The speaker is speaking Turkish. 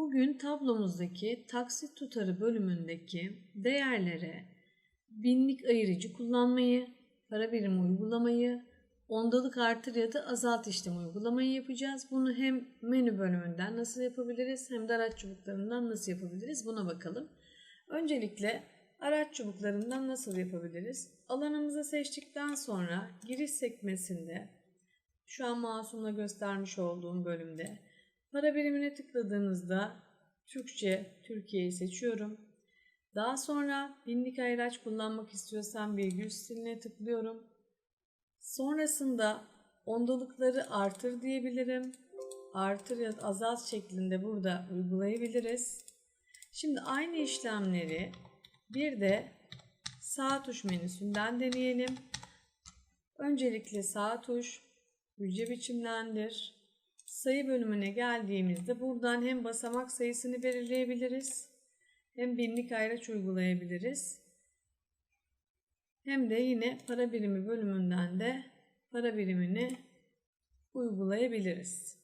Bugün tablomuzdaki taksit tutarı bölümündeki değerlere binlik ayırıcı kullanmayı, para birimi uygulamayı, ondalık artır ya da azalt işlemi uygulamayı yapacağız. Bunu hem menü bölümünden nasıl yapabiliriz hem de araç çubuklarından nasıl yapabiliriz buna bakalım. Öncelikle araç çubuklarından nasıl yapabiliriz? Alanımızı seçtikten sonra giriş sekmesinde şu an mouse'umla göstermiş olduğum bölümde para birimine tıkladığınızda Türkçe Türkiye'yi seçiyorum. Daha sonra binlik ayraç kullanmak istiyorsam virgül stiline tıklıyorum. Sonrasında ondalıkları artır diyebilirim. Artır ya da azalt şeklinde burada uygulayabiliriz. Şimdi aynı işlemleri bir de sağ tuş menüsünden deneyelim. Öncelikle sağ tuş, hücre biçimlendir. Sayı bölümüne geldiğimizde buradan hem basamak sayısını belirleyebiliriz, hem binlik ayraç uygulayabiliriz. Hem de yine para birimi bölümünden de para birimini uygulayabiliriz.